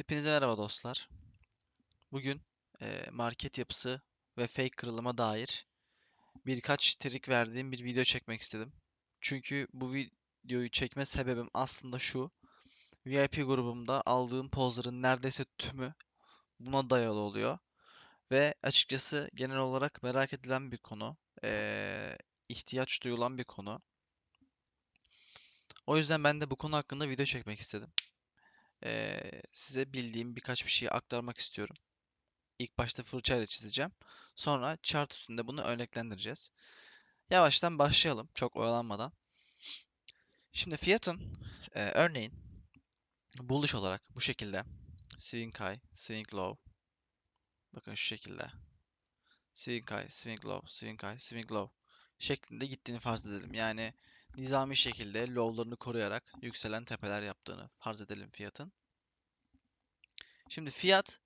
Hepinize merhaba dostlar. Bugün eee, market yapısı ve fake kırılıma dair birkaç trik verdiğim bir video çekmek istedim. Çünkü bu videoyu çekme sebebim aslında şu. VIP grubumda aldığım pozların neredeyse tümü buna dayalı oluyor. Ve açıkçası genel olarak merak edilen bir konu. eee, ihtiyaç duyulan bir konu. O yüzden ben de bu konu hakkında video çekmek istedim. Eee, size bildiğim birkaç bir şeyi aktarmak istiyorum. İlk başta fırçayla çizeceğim. Sonra chart üstünde bunu örneklendireceğiz. Yavaştan başlayalım çok oyalanmadan. Şimdi fiyatın e, örneğin bullish olarak bu şekilde swing high, swing low. Bakın şu şekilde. Swing high, swing low, swing high, swing low şeklinde gittiğini farz edelim. Yani nizami şekilde low'larını koruyarak yükselen tepeler yaptığını farz edelim fiyatın. Şimdi fiyat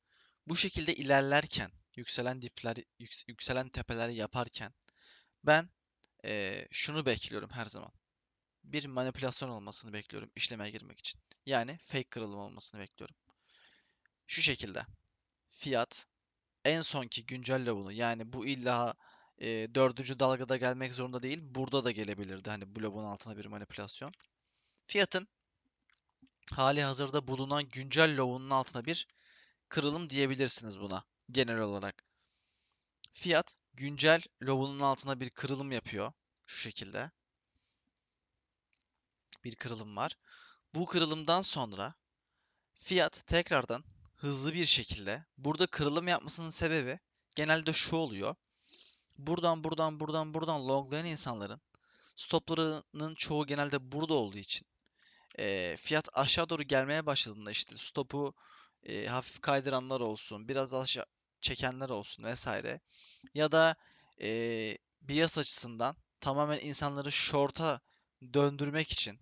bu şekilde ilerlerken, yükselen dipler, yüks- yükselen tepeler yaparken ben eee, şunu bekliyorum her zaman. Bir manipülasyon olmasını bekliyorum işlemeye girmek için. Yani fake kırılım olmasını bekliyorum. Şu şekilde. Fiyat en sonki güncel lavunu yani bu illa eee, dördüncü dalgada gelmek zorunda değil. Burada da gelebilirdi. Hani bu lavun altına bir manipülasyon. Fiyatın hali hazırda bulunan güncel lavunun altına bir kırılım diyebilirsiniz buna genel olarak. Fiyat güncel low'unun altına bir kırılım yapıyor. Şu şekilde. Bir kırılım var. Bu kırılımdan sonra fiyat tekrardan hızlı bir şekilde burada kırılım yapmasının sebebi genelde şu oluyor. Buradan buradan buradan buradan longlayan insanların stoplarının çoğu genelde burada olduğu için eee, fiyat aşağı doğru gelmeye başladığında işte stopu eee, hafif kaydıranlar olsun, biraz aşağı çekenler olsun vesaire. Ya da eee bias açısından tamamen insanları short'a döndürmek için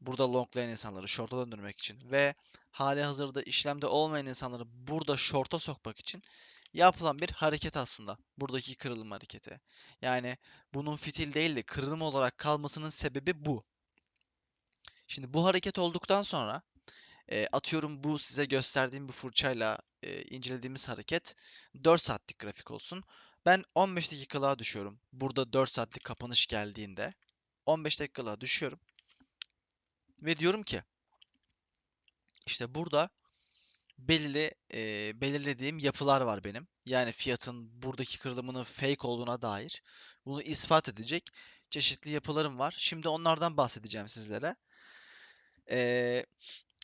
burada longlayan insanları short'a döndürmek için ve hali hazırda işlemde olmayan insanları burada short'a sokmak için yapılan bir hareket aslında. Buradaki kırılım hareketi. Yani bunun fitil değil de kırılım olarak kalmasının sebebi bu. Şimdi bu hareket olduktan sonra e, atıyorum bu size gösterdiğim bu fırçayla e, incelediğimiz hareket 4 saatlik grafik olsun. Ben 15 dakikalığa düşüyorum. Burada 4 saatlik kapanış geldiğinde 15 dakikalığa düşüyorum. Ve diyorum ki işte burada belirli e, belirlediğim yapılar var benim. Yani fiyatın buradaki kırılımının fake olduğuna dair. Bunu ispat edecek çeşitli yapılarım var. Şimdi onlardan bahsedeceğim sizlere. Ee,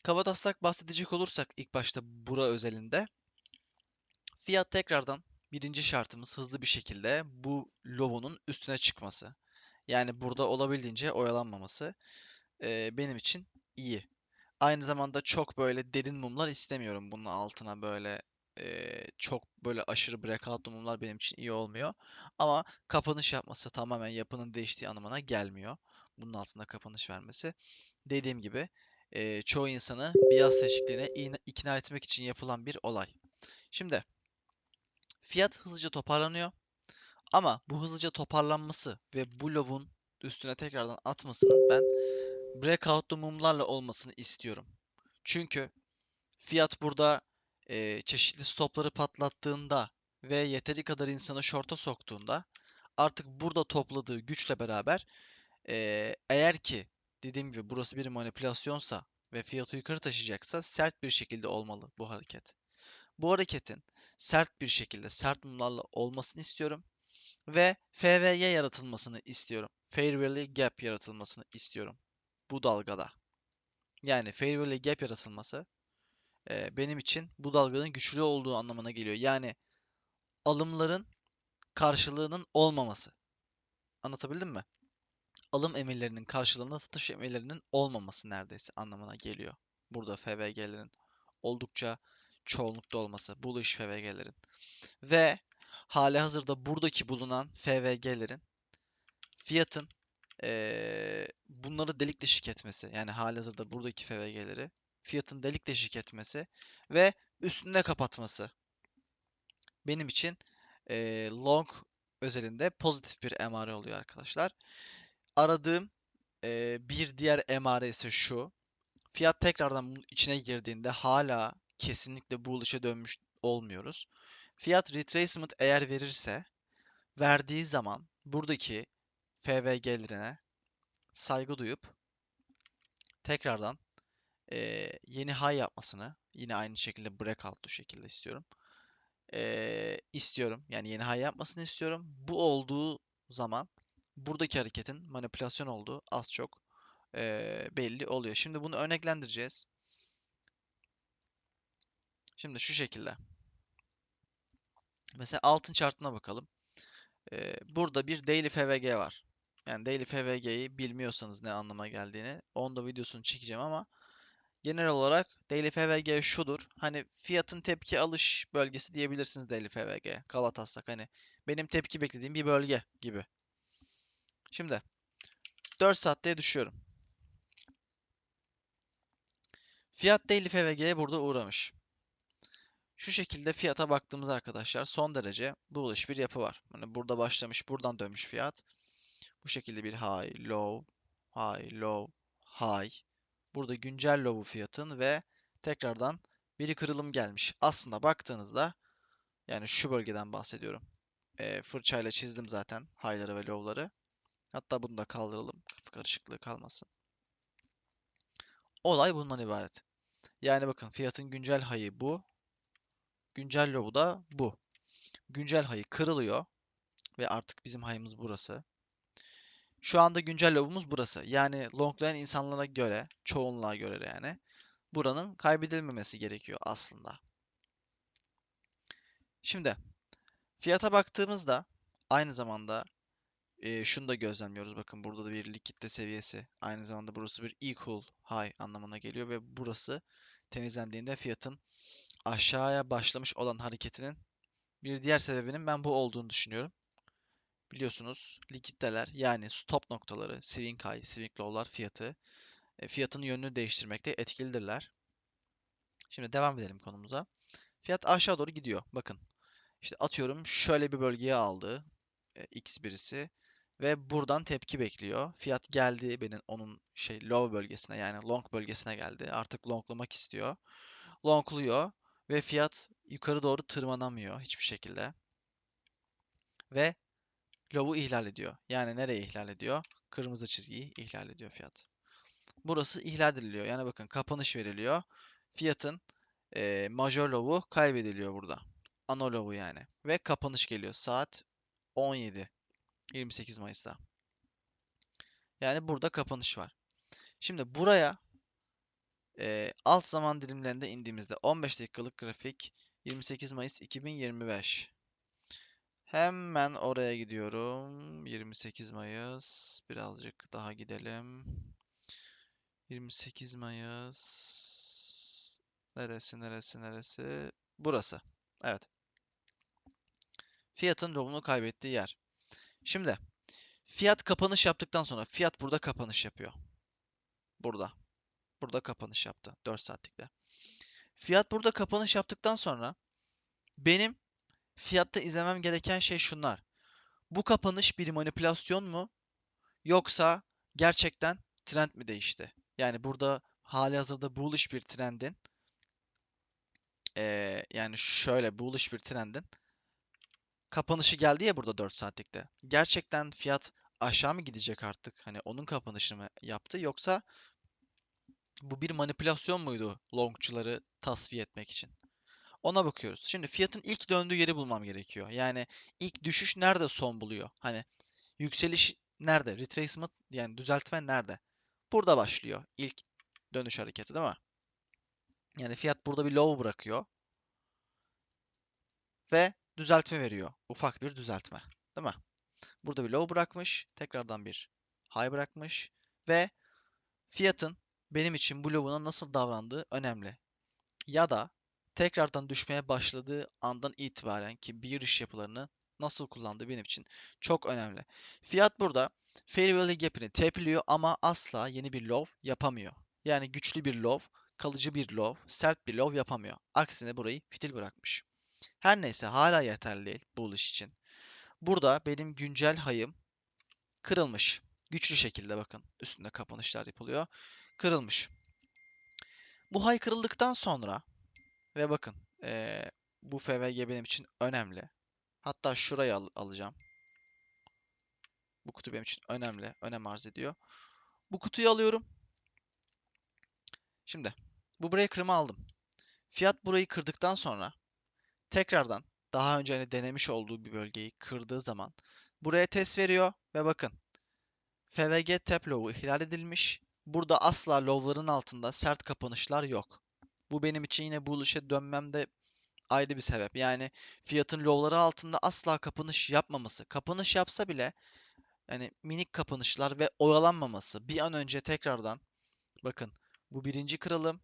kabataslak bahsedecek olursak ilk başta bura özelinde fiyat tekrardan birinci şartımız hızlı bir şekilde bu low'unun üstüne çıkması. Yani burada olabildiğince oyalanmaması ee, benim için iyi. Aynı zamanda çok böyle derin mumlar istemiyorum bunun altına böyle ee, çok böyle aşırı breakout mumlar benim için iyi olmuyor. Ama kapanış yapması tamamen yapının değiştiği anlamına gelmiyor. Bunun altında kapanış vermesi. Dediğim gibi e, çoğu insanı bias teşvikliğine in- ikna etmek için yapılan bir olay. Şimdi fiyat hızlıca toparlanıyor. Ama bu hızlıca toparlanması ve bu lovun üstüne tekrardan atmasının ben breakout'lu mumlarla olmasını istiyorum. Çünkü fiyat burada e, çeşitli stopları patlattığında ve yeteri kadar insanı short'a soktuğunda artık burada topladığı güçle beraber e, eğer ki dediğim gibi burası bir manipülasyonsa ve fiyatı yukarı taşıyacaksa sert bir şekilde olmalı bu hareket. Bu hareketin sert bir şekilde sert mumlarla olmasını istiyorum ve FVG yaratılmasını istiyorum. Fair Gap yaratılmasını istiyorum bu dalgada. Yani Fair Value Gap yaratılması e, benim için bu dalganın güçlü olduğu anlamına geliyor. Yani alımların karşılığının olmaması. Anlatabildim mi? alım emirlerinin karşılığında satış emirlerinin olmaması neredeyse anlamına geliyor. Burada FVG'lerin oldukça çoğunlukta olması, bullish FVG'lerin. Ve hali hazırda buradaki bulunan FVG'lerin fiyatın ee, bunları delik deşik etmesi. Yani hali hazırda buradaki FVG'leri fiyatın delik deşik etmesi ve üstünde kapatması. Benim için ee, long özelinde pozitif bir emare oluyor arkadaşlar aradığım e, bir diğer emare ise şu. Fiyat tekrardan içine girdiğinde hala kesinlikle bullish'e dönmüş olmuyoruz. Fiyat retracement eğer verirse verdiği zaman buradaki FVG'lerine saygı duyup tekrardan eee, yeni high yapmasını yine aynı şekilde breakout'lu şekilde istiyorum. Eee, istiyorum. Yani yeni high yapmasını istiyorum. Bu olduğu zaman buradaki hareketin manipülasyon olduğu az çok eee, belli oluyor. Şimdi bunu örneklendireceğiz. Şimdi şu şekilde. Mesela altın chartına bakalım. Eee, burada bir daily FVG var. Yani daily FVG'yi bilmiyorsanız ne anlama geldiğini, onun da videosunu çekeceğim ama genel olarak daily FVG şudur. Hani fiyatın tepki alış bölgesi diyebilirsiniz daily FVG. Kaba taslak hani benim tepki beklediğim bir bölge gibi. Şimdi 4 saatte düşüyorum. Fiyat daily FVG'ye burada uğramış. Şu şekilde fiyata baktığımız arkadaşlar son derece bullish bir yapı var. Hani burada başlamış, buradan dönmüş fiyat. Bu şekilde bir high, low, high, low, high. Burada güncel low'u fiyatın ve tekrardan bir kırılım gelmiş. Aslında baktığınızda yani şu bölgeden bahsediyorum. E, fırçayla çizdim zaten high'ları ve low'ları. Hatta bunu da kaldıralım. Kafa karışıklığı kalmasın. Olay bundan ibaret. Yani bakın fiyatın güncel high'ı bu. Güncel low'u da bu. Güncel high'ı kırılıyor. Ve artık bizim high'ımız burası. Şu anda güncel low'umuz burası. Yani longlayan insanlara göre, çoğunluğa göre yani buranın kaybedilmemesi gerekiyor aslında. Şimdi fiyata baktığımızda aynı zamanda e, şunu da gözlemliyoruz. Bakın burada da bir likitte seviyesi. Aynı zamanda burası bir equal high anlamına geliyor ve burası temizlendiğinde fiyatın aşağıya başlamış olan hareketinin bir diğer sebebinin ben bu olduğunu düşünüyorum. Biliyorsunuz likitteler yani stop noktaları, swing high, swing low'lar fiyatı e, fiyatın yönünü değiştirmekte etkilidirler. Şimdi devam edelim konumuza. Fiyat aşağı doğru gidiyor. Bakın. İşte atıyorum şöyle bir bölgeye aldı. e, X birisi ve buradan tepki bekliyor. Fiyat geldi benim onun şey low bölgesine yani long bölgesine geldi. Artık longlamak istiyor. Longluyor ve fiyat yukarı doğru tırmanamıyor hiçbir şekilde. Ve low'u ihlal ediyor. Yani nereye ihlal ediyor? Kırmızı çizgiyi ihlal ediyor fiyat. Burası ihlal ediliyor. Yani bakın kapanış veriliyor. Fiyatın e, major low'u kaybediliyor burada. Ano low'u yani. Ve kapanış geliyor. Saat 17. 28 Mayıs'ta. Yani burada kapanış var. Şimdi buraya e, alt zaman dilimlerinde indiğimizde 15 dakikalık grafik 28 Mayıs 2025. Hemen oraya gidiyorum. 28 Mayıs. Birazcık daha gidelim. 28 Mayıs. Neresi, neresi, neresi? Burası. Evet. Fiyatın lobunu kaybettiği yer. Şimdi fiyat kapanış yaptıktan sonra fiyat burada kapanış yapıyor. Burada. Burada kapanış yaptı 4 saatlikte. Fiyat burada kapanış yaptıktan sonra benim fiyatta izlemem gereken şey şunlar. Bu kapanış bir manipülasyon mu? Yoksa gerçekten trend mi değişti? Yani burada hali hazırda bullish bir trendin eee, yani şöyle bullish bir trendin kapanışı geldi ya burada 4 saatlikte. Gerçekten fiyat aşağı mı gidecek artık? Hani onun kapanışını mı yaptı yoksa bu bir manipülasyon muydu longçuları tasfiye etmek için? Ona bakıyoruz. Şimdi fiyatın ilk döndüğü yeri bulmam gerekiyor. Yani ilk düşüş nerede son buluyor? Hani yükseliş nerede? Retracement yani düzeltme nerede? Burada başlıyor ilk dönüş hareketi değil mi? Yani fiyat burada bir low bırakıyor. Ve düzeltme veriyor. Ufak bir düzeltme. Değil mi? Burada bir low bırakmış. Tekrardan bir high bırakmış. Ve fiyatın benim için bu low'una nasıl davrandığı önemli. Ya da tekrardan düşmeye başladığı andan itibaren ki bearish yapılarını nasıl kullandığı benim için çok önemli. Fiyat burada fair value gap'ini tepliyor ama asla yeni bir low yapamıyor. Yani güçlü bir low, kalıcı bir low, sert bir low yapamıyor. Aksine burayı fitil bırakmış. Her neyse hala yeterli değil bullish için. Burada benim güncel hayım kırılmış. Güçlü şekilde bakın üstünde kapanışlar yapılıyor. Kırılmış. Bu hay kırıldıktan sonra ve bakın eee, bu FVG benim için önemli. Hatta şurayı al- alacağım. Bu kutu benim için önemli. Önem arz ediyor. Bu kutuyu alıyorum. Şimdi bu breaker'ımı aldım. Fiyat burayı kırdıktan sonra tekrardan daha önce hani denemiş olduğu bir bölgeyi kırdığı zaman buraya test veriyor ve bakın FVG tap low'u ihlal edilmiş. Burada asla low'ların altında sert kapanışlar yok. Bu benim için yine bullish'e dönmemde ayrı bir sebep. Yani fiyatın low'ları altında asla kapanış yapmaması. Kapanış yapsa bile yani minik kapanışlar ve oyalanmaması. Bir an önce tekrardan bakın bu birinci kırılım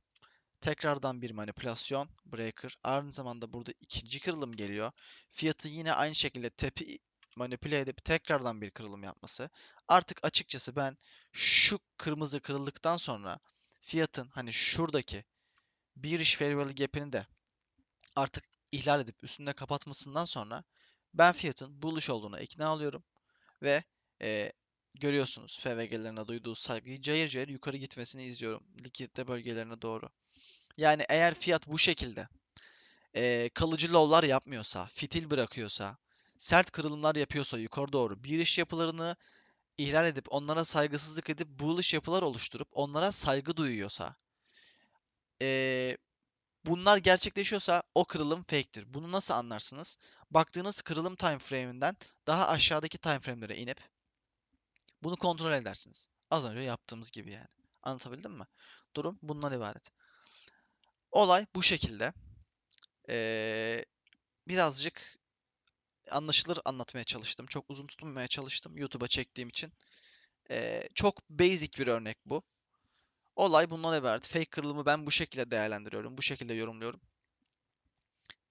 tekrardan bir manipülasyon breaker. Aynı zamanda burada ikinci kırılım geliyor. Fiyatı yine aynı şekilde tepi manipüle edip tekrardan bir kırılım yapması. Artık açıkçası ben şu kırmızı kırıldıktan sonra fiyatın hani şuradaki bir iş value gap'ini de artık ihlal edip üstünde kapatmasından sonra ben fiyatın bullish olduğuna ikna oluyorum ve e, görüyorsunuz FVG'lerine duyduğu saygıyı cayır cayır yukarı gitmesini izliyorum likidite bölgelerine doğru. Yani eğer fiyat bu şekilde e, kalıcı low'lar yapmıyorsa, fitil bırakıyorsa, sert kırılımlar yapıyorsa yukarı doğru bir iş yapılarını ihlal edip onlara saygısızlık edip bullish yapılar oluşturup onlara saygı duyuyorsa e, bunlar gerçekleşiyorsa o kırılım fake'tir. Bunu nasıl anlarsınız? Baktığınız kırılım time frame'inden daha aşağıdaki time frame'lere inip bunu kontrol edersiniz. Az önce yaptığımız gibi yani. Anlatabildim mi? Durum bundan ibaret. Olay bu şekilde. Ee, birazcık anlaşılır anlatmaya çalıştım. Çok uzun tutmamaya çalıştım YouTube'a çektiğim için. Ee, çok basic bir örnek bu. Olay bundan ibaret. Fake kırılımı ben bu şekilde değerlendiriyorum. Bu şekilde yorumluyorum.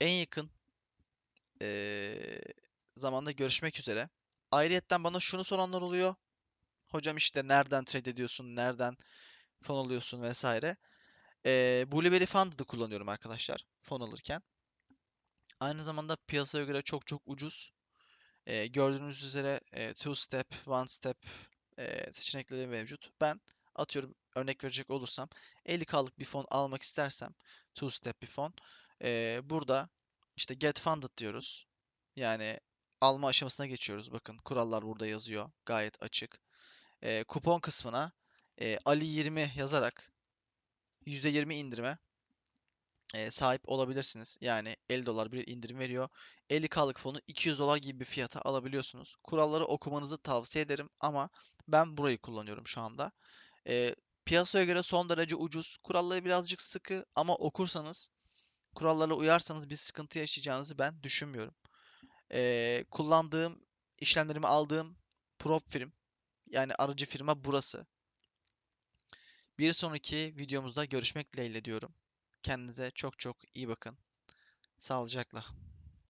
En yakın ee, zamanda görüşmek üzere. Ayrıyetten bana şunu soranlar oluyor. Hocam işte nereden trade ediyorsun, nereden fon alıyorsun vesaire. Ee, Blueberry Funded'ı kullanıyorum arkadaşlar fon alırken. Aynı zamanda piyasaya göre çok çok ucuz. Ee, gördüğünüz üzere e, two step, one step e, seçenekleri mevcut. Ben atıyorum örnek verecek olursam 50K'lık bir fon almak istersem two step bir fon e, burada işte get funded diyoruz. Yani alma aşamasına geçiyoruz. Bakın kurallar burada yazıyor. Gayet açık. E, kupon kısmına e, Ali 20 yazarak %20 indirime e, sahip olabilirsiniz. Yani 50 dolar bir indirim veriyor. 50K'lık fonu 200 dolar gibi bir fiyata alabiliyorsunuz. Kuralları okumanızı tavsiye ederim ama ben burayı kullanıyorum şu anda. E, piyasaya göre son derece ucuz. Kuralları birazcık sıkı ama okursanız, kurallara uyarsanız bir sıkıntı yaşayacağınızı ben düşünmüyorum. E, kullandığım, işlemlerimi aldığım prop firm yani aracı firma burası. Bir sonraki videomuzda görüşmek dileğiyle diyorum. Kendinize çok çok iyi bakın. Sağlıcakla.